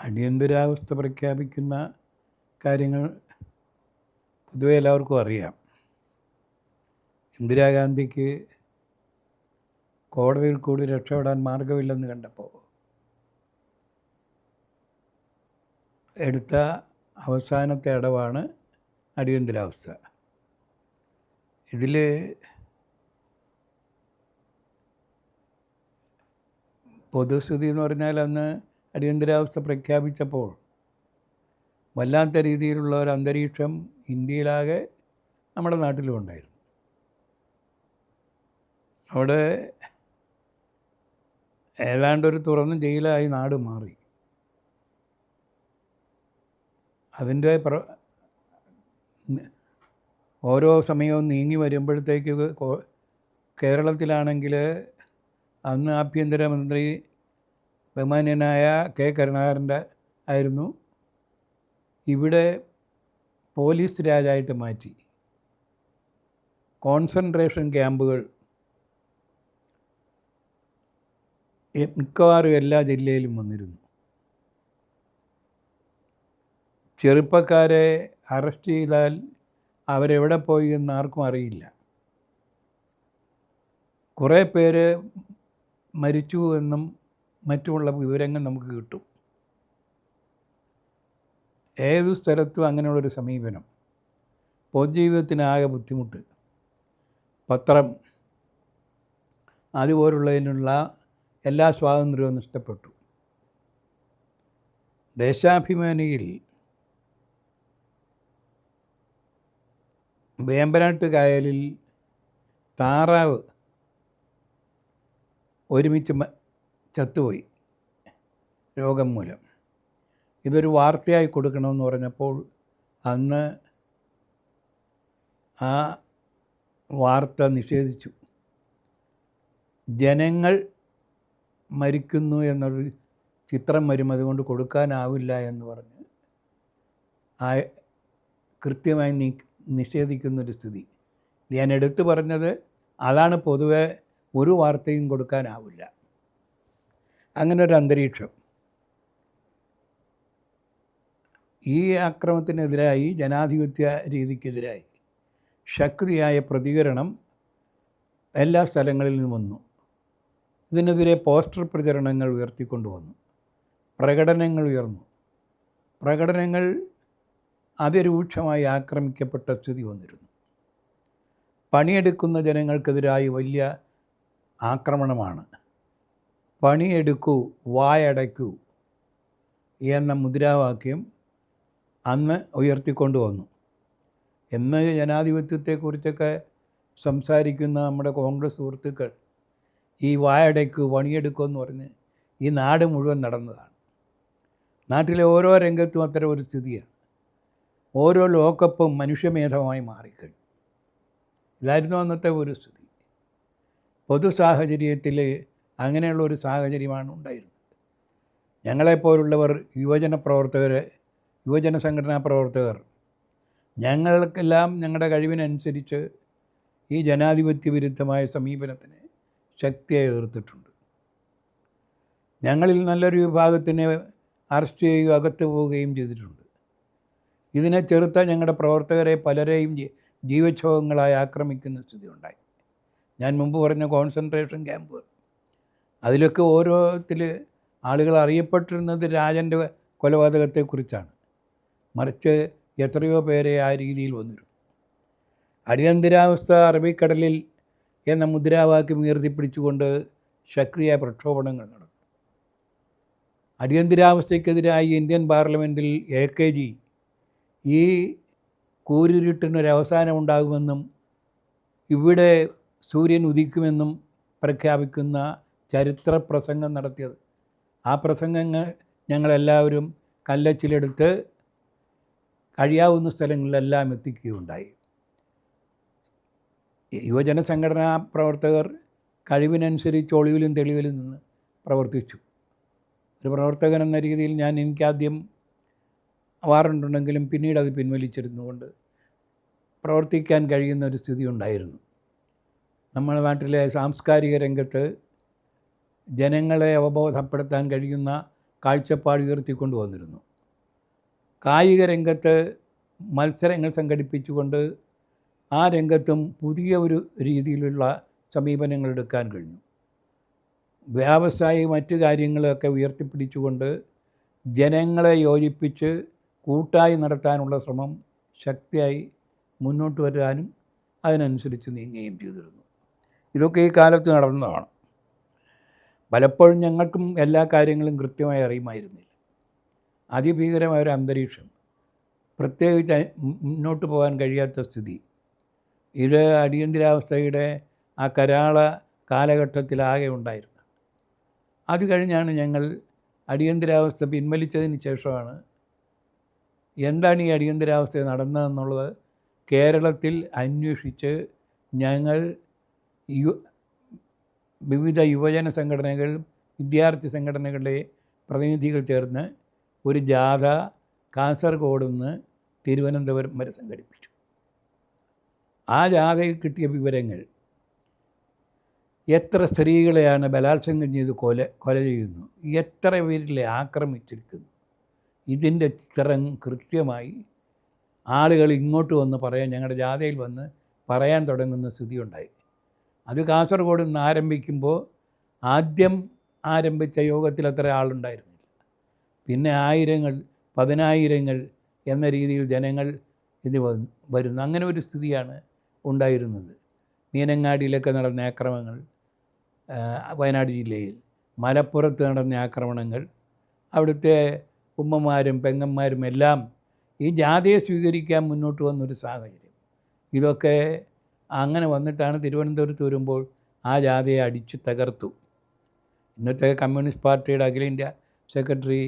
അടിയന്തരാവസ്ഥ പ്രഖ്യാപിക്കുന്ന കാര്യങ്ങൾ പൊതുവെ എല്ലാവർക്കും അറിയാം. ഇന്ദിരാഗാന്ധിക്ക് കോടതിയിൽ കൂടി രക്ഷപ്പെടാൻ മാർഗമില്ലെന്ന് കണ്ടപ്പോൾ എടുത്ത അവസാനത്തെ അടവാണ് അടിയന്തരാവസ്ഥ. ഇതിൽ പൊതുസ്ഥിതി എന്ന് പറഞ്ഞാൽ അന്ന് അടിയന്തരാവസ്ഥ പ്രഖ്യാപിച്ചപ്പോൾ വല്ലാത്ത രീതിയിലുള്ള ഒരു അന്തരീക്ഷം ഇന്ത്യയിലാകെ നമ്മുടെ നാട്ടിലും ഉണ്ടായിരുന്നു. അവിടെ ഏതാണ്ടൊരു തുറന്ന് ജയിലായി നാട് മാറി. അതിന്റെ പ്ര ഓരോ സമയവും നീങ്ങി വരുമ്പോഴത്തേക്ക് കേരളത്തിലാണെങ്കിൽ അന്ന് ആഭ്യന്തരമന്ത്രി ബഹുമാന്യനായ കെ കരുണാകരന്റെ ആയിരുന്നു. ഇവിടെ പോലീസ് രാജായിട്ട് മാറ്റി. കോൺസെൻട്രേഷൻ ക്യാമ്പുകൾ. മിക്കവാറും എല്ലാ ജില്ലയിലും വന്നിരുന്നു. ചെറുപ്പക്കാരെ അറസ്റ്റ് ചെയ്താൽ അവരെവിടെ പോയി എന്ന് ആർക്കും അറിയില്ല. കുറേ പേര് മരിച്ചു എന്നും മറ്റുമുള്ള വിവരങ്ങൾ നമുക്ക് കിട്ടും. ഏത് സ്ഥലത്തും അങ്ങനെയുള്ളൊരു സമീപനം. പൊതുജീവിതത്തിനാകെ ബുദ്ധിമുട്ട്. പത്രം. അതുപോലുള്ളതിനുള്ള എല്ലാ സ്വാതന്ത്ര്യവും നഷ്ടപ്പെട്ടു. ദേശാഭിമാനിയിൽ വേമ്പനാട്ട് കായലിൽ താറാവ് ഒരുമിച്ച് ചത്തുപോയി. രോഗം മൂലം. ഇതൊരു വാർത്തയായി കൊടുക്കണമെന്ന് പറഞ്ഞപ്പോൾ അന്ന് ആ വാർത്ത നിഷേധിച്ചു. ജനങ്ങൾ മരിക്കുന്നു എന്നൊരു ചിത്രം വരും അതുകൊണ്ട് കൊടുക്കാനാവില്ല എന്ന് പറഞ്ഞ് ആ കൃത്യമായി നീ നിഷേധിക്കുന്നൊരു സ്ഥിതി. ഞാൻ എടുത്തു പറഞ്ഞത് അതാണ് പൊതുവെ ഒരു വാർത്തയും കൊടുക്കാനാവില്ല. അങ്ങനെ ഒരു അന്തരീക്ഷം. ഈ ആക്രമത്തിനെതിരായി ജനാധിപത്യ രീതിക്കെതിരായി ശക്തിയായ പ്രതികരണം എല്ലാ സ്ഥലങ്ങളിൽ നിന്നും വന്നു. ഇതിനെതിരെ പോസ്റ്റർ പ്രചരണങ്ങൾ ഉയർത്തിക്കൊണ്ടുവന്നു പ്രകടനങ്ങൾ ഉയർന്നു. പ്രകടനങ്ങൾ അതിരൂക്ഷമായി ആക്രമിക്കപ്പെട്ട സ്ഥിതി വന്നിരുന്നു. പണിയെടുക്കുന്ന ജനങ്ങൾക്കെതിരായി വലിയ ആക്രമണമാണ്. പണിയെടുക്കൂ വായടയ്ക്കൂ എന്ന മുദ്രാവാക്യം അന്ന് ഉയർത്തിക്കൊണ്ടുവന്നു എന്ന് ജനാധിപത്യത്തെക്കുറിച്ചൊക്കെ സംസാരിക്കുന്ന നമ്മുടെ കോൺഗ്രസ് സുഹൃത്തുക്കൾ ഈ വായടയ്ക്കൂ പണിയെടുക്കൂ എന്ന് പറഞ്ഞ് ഈ നാട് മുഴുവൻ നടന്നതാണ്. നാട്ടിലെ ഓരോ രംഗത്തും അത്തരം ഒരു സ്ഥിതിയാണ്. ഓരോ ലോക്കപ്പും മനുഷ്യമേധമായി മാറിക്കഴിഞ്ഞു. ഇതായിരുന്നു അന്നത്തെ ഒരു സ്ഥിതി. പൊതു സാഹചര്യത്തിൽ അങ്ങനെയുള്ള ഒരു സാഹചര്യമാണ് ഉണ്ടായിരുന്നത്. ഞങ്ങളെപ്പോലുള്ളവർ യുവജന പ്രവർത്തകർ യുവജന സംഘടനാ പ്രവർത്തകർ ഞങ്ങൾക്കെല്ലാം ഞങ്ങളുടെ കഴിവിനനുസരിച്ച് ഈ ജനാധിപത്യ വിരുദ്ധമായ സമീപനത്തിന് ശക്തിയായി എതിർത്തിട്ടുണ്ട്. ഞങ്ങളിൽ നല്ലൊരു വിഭാഗത്തിനെ അറസ്റ്റ് ചെയ്യുകയും അകത്ത് പോവുകയും ചെയ്തിട്ടുണ്ട്. ഇതിനെ ചെറുത്ത ഞങ്ങളുടെ പ്രവർത്തകരെ പലരെയും ജീവക്ഷോഭങ്ങളായി ആക്രമിക്കുന്ന സ്ഥിതി ഉണ്ടായി ഞാൻ മുമ്പ് പറഞ്ഞ കോൺസെൻട്രേഷൻ ക്യാമ്പുകൾ അതിലൊക്കെ ഓരോത്തിൽ ആളുകൾ അറിയപ്പെട്ടിരുന്നത് രാജന്റെ കൊലപാതകത്തെക്കുറിച്ചാണ്. മറിച്ച് എത്രയോ പേരെ ആ രീതിയിൽ വന്നിരുന്നു. അടിയന്തരാവസ്ഥ അറബിക്കടലിൽ എന്ന മുദ്രാവാക്യം ഉയർത്തിപ്പിടിച്ചുകൊണ്ട് ശക്തിയായ പ്രക്ഷോഭണങ്ങൾ നടന്നു. അടിയന്തരാവസ്ഥയ്ക്കെതിരായി ഇന്ത്യൻ പാർലമെന്റിൽ എ കെ ജി ഈ കൂരിരുട്ടിനൊരവസാനം ഉണ്ടാകുമെന്നും ഇവിടെ സൂര്യൻ ഉദിക്കുമെന്നും പ്രഖ്യാപിക്കുന്ന ചരിത്ര പ്രസംഗം നടത്തിയത്. ആ പ്രസംഗങ്ങൾ ഞങ്ങളെല്ലാവരും കല്ലച്ചിലെടുത്ത് കഴിയാവുന്ന സ്ഥലങ്ങളിലെല്ലാം എത്തിക്കുകയുണ്ടായി. യുവജന സംഘടനാ പ്രവർത്തകർ കഴിവിനനുസരിച്ച് ഒളിവിലും തെളിവിലും നിന്ന് പ്രവർത്തിച്ചു. ഒരു പ്രവർത്തകൻ എന്ന രീതിയിൽ ഞാൻ എനിക്കാദ്യം വാറണ്ടുണ്ടെങ്കിലും പിന്നീട് അത് പിൻവലിച്ചിരുന്നുകൊണ്ട് പ്രവർത്തിക്കാൻ കഴിയുന്ന ഒരു സ്ഥിതി ഉണ്ടായിരുന്നു. നമ്മുടെ നാട്ടിലെ സാംസ്കാരിക രംഗത്ത് ജനങ്ങളെ അവബോധപ്പെടുത്താൻ കഴിയുന്ന കാഴ്ചപ്പാട് ഉയർത്തിക്കൊണ്ടു വന്നിരുന്നു. കായിക രംഗത്ത് മത്സരങ്ങൾ സംഘടിപ്പിച്ചുകൊണ്ട് ആ രംഗത്തും പുതിയ ഒരു രീതിയിലുള്ള സമീപനങ്ങൾ എടുക്കാൻ കഴിഞ്ഞു. വ്യാവസായിക മറ്റു കാര്യങ്ങളൊക്കെ ഉയർത്തിപ്പിടിച്ചുകൊണ്ട് ജനങ്ങളെ യോജിപ്പിച്ച് കൂട്ടായി നടത്താനുള്ള ശ്രമം ശക്തിയായി മുന്നോട്ട് വരാനും അതിനനുസരിച്ച് നീങ്ങുകയും ചെയ്തിരുന്നു. ഇതൊക്കെ ഈ കാലത്ത് നടന്നതാണ്. പലപ്പോഴും ഞങ്ങൾക്കും എല്ലാ കാര്യങ്ങളും കൃത്യമായി അറിയുമായിരുന്നില്ല. അതിഭീകരമായ ഒരു അന്തരീക്ഷം പ്രത്യേകിച്ച് മുന്നോട്ട് പോകാൻ കഴിയാത്ത സ്ഥിതി. ഇത് അടിയന്തരാവസ്ഥയുടെ ആ കരാള കാലഘട്ടത്തിലാകെ ഉണ്ടായിരുന്നു അത് കഴിഞ്ഞാണ് ഞങ്ങൾ അടിയന്തരാവസ്ഥ പിൻവലിച്ചതിന് ശേഷമാണ് എന്താണ് ഈ അടിയന്തരാവസ്ഥ നടന്നതെന്നുള്ളത് കേരളത്തിൽ അന്വേഷിച്ച് ഞങ്ങൾ യു വിവിധ യുവജന സംഘടനകൾ വിദ്യാർത്ഥി സംഘടനകളുടെ പ്രതിനിധികൾ ചേർന്ന് ഒരു ജാഥ കാസർഗോഡ് നിന്ന് തിരുവനന്തപുരം വരെ സംഘടിപ്പിച്ചു. ആ ജാഥയിൽ കിട്ടിയ വിവരങ്ങൾ എത്ര സ്ത്രീകളെയാണ് ബലാത്സംഗം ചെയ്ത് കൊല കൊല ചെയ്യുന്നു എത്ര പേരിലെ ആക്രമിച്ചിരിക്കുന്നു ഇതിന്റെ ചിത്രം കൃത്യമായി ആളുകൾ ഇങ്ങോട്ട് വന്ന് പറയാൻ ഞങ്ങളുടെ ജാഥയിൽ വന്ന് പറയാൻ തുടങ്ങുന്ന സ്ഥിതി ഉണ്ടായി. അത് കാസർഗോഡ് നിന്ന് ആരംഭിക്കുമ്പോൾ ആദ്യം ആരംഭിച്ച യോഗത്തിൽ അത്ര ആളുണ്ടായിരുന്നില്ല. പിന്നെ ആയിരങ്ങൾ പതിനായിരങ്ങൾ എന്ന രീതിയിൽ ജനങ്ങൾ ഇത് വരുന്നു. അങ്ങനെ ഒരു സ്ഥിതിയാണ് ഉണ്ടായിരുന്നത്. മീനങ്ങാടിയിലൊക്കെ നടന്ന ആക്രമണങ്ങൾ വയനാട് ജില്ലയിൽ. മലപ്പുറത്ത് നടന്ന ആക്രമണങ്ങൾ അവിടുത്തെ ഉമ്മമാരും പെങ്ങന്മാരും എല്ലാം ഈ ജാതിയെ സ്വീകരിക്കാൻ മുന്നോട്ട് വന്നൊരു സാഹചര്യം. ഇതൊക്കെ അങ്ങനെ വന്നിട്ടാണ് തിരുവനന്തപുരത്ത് വരുമ്പോൾ ആ ജാതിയെ അടിച്ചു തകർത്തു. ഇന്നത്തെ കമ്മ്യൂണിസ്റ്റ് പാർട്ടിയുടെ അഖിലേന്ത്യാ സെക്രട്ടറി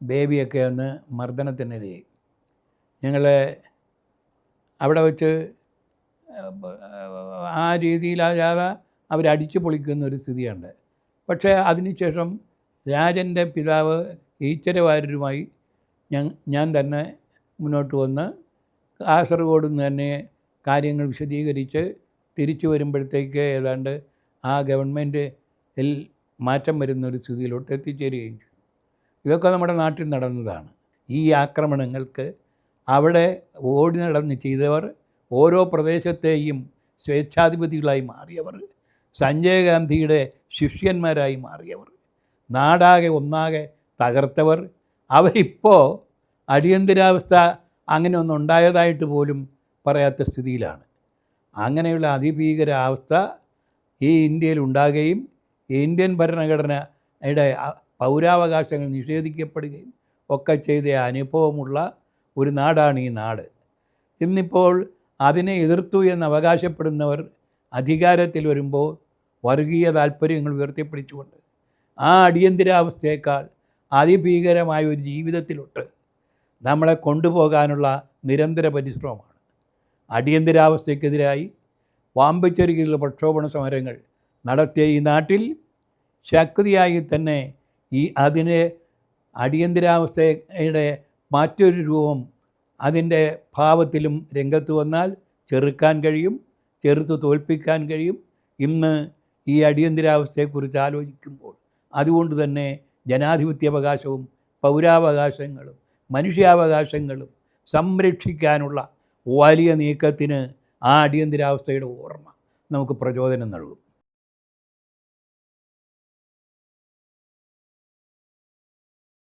ബേബിയൊക്കെ അന്ന് മർദ്ദനത്തിനിരയായി. ഞങ്ങൾ അവിടെ വെച്ച് ആ രീതിയിൽ ആ ജാഥ അവരടിച്ചു പൊളിക്കുന്ന ഒരു സ്ഥിതിയുണ്ട്. പക്ഷേ അതിനുശേഷം രാജന്റെ പിതാവ് ഈച്ചരവാര്യരുമായി ഞാൻ ഞാൻ തന്നെ മുന്നോട്ട് വന്ന് കാസർഗോഡ് നിന്ന് തന്നെ കാര്യങ്ങൾ വിശദീകരിച്ച് തിരിച്ചു വരുമ്പോഴത്തേക്ക് ഏതാണ്ട് ആ ഗവൺമെന്റിൽ മാറ്റം വരുന്ന ഒരു സ്ഥിതിയിലോട്ട് എത്തിച്ചേരുകയും ചെയ്തു. ഇതൊക്കെ നമ്മുടെ നാട്ടിൽ നടന്നതാണ്. ഈ ആക്രമണങ്ങൾക്ക് അവിടെ ഓടി നടന്ന് ചെയ്തവർ ഓരോ പ്രദേശത്തെയും സ്വേച്ഛാധിപതികളായി മാറിയവർ സഞ്ജയ് ഗാന്ധിയുടെ ശിഷ്യന്മാരായി മാറിയവർ നാടാകെ ഒന്നാകെ തകർത്തവർ അവരിപ്പോൾ അടിയന്തരാവസ്ഥ അങ്ങനെ ഒന്നുണ്ടായതായിട്ട് പോലും പറയാത്ത സ്ഥിതിയിലാണ്. അങ്ങനെയുള്ള അതിഭീകരാവസ്ഥ ഈ ഇന്ത്യയിൽ ഉണ്ടാകുകയും ഇന്ത്യൻ ഭരണഘടനയുടെ പൗരാവകാശങ്ങൾ നിഷേധിക്കപ്പെടുകയും ഒക്കെ ചെയ്ത അനുഭവമുള്ള ഒരു നാടാണ് ഈ നാട്. ഇന്നിപ്പോൾ അതിനെ എതിർത്തു എന്ന് അവകാശപ്പെടുന്നവർ അധികാരത്തിൽ വരുമ്പോൾ വർഗീയ താല്പര്യങ്ങൾ ഉയർത്തിപ്പിടിച്ചുകൊണ്ട് ആ അടിയന്തരാവസ്ഥയേക്കാൾ അതിഭീകരമായ ഒരു ജീവിതത്തിലൊട്ട് നമ്മളെ കൊണ്ടുപോകാനുള്ള നിരന്തര പരിശ്രമമാണ്. അടിയന്തരാവസ്ഥയ്ക്കെതിരായി വാമ്പച്ചെരുകിലുള്ള പ്രക്ഷോഭണ സമരങ്ങൾ നടത്തിയ ഈ നാട്ടിൽ ശക്തിയായി തന്നെ ഈ അതിനെ അടിയന്തരാവസ്ഥയുടെ മറ്റൊരു രൂപം അതിന്റെ ഭാവത്തിലും രംഗത്ത് വന്നാൽ ചെറുക്കാൻ കഴിയും ചെറുത്ത് തോൽപ്പിക്കാൻ കഴിയും. ഇന്ന് ഈ അടിയന്തരാവസ്ഥയെക്കുറിച്ച് ആലോചിക്കുമ്പോൾ അതുകൊണ്ട് തന്നെ ജനാധിപത്യാവകാശവും പൗരാവകാശങ്ങളും മനുഷ്യാവകാശങ്ങളും സംരക്ഷിക്കാനുള്ള വലിയ നീക്കത്തിന് ആ അടിയന്തരാവസ്ഥയുടെ ഓർമ്മ നമുക്ക് പ്രചോദനം നൽകും.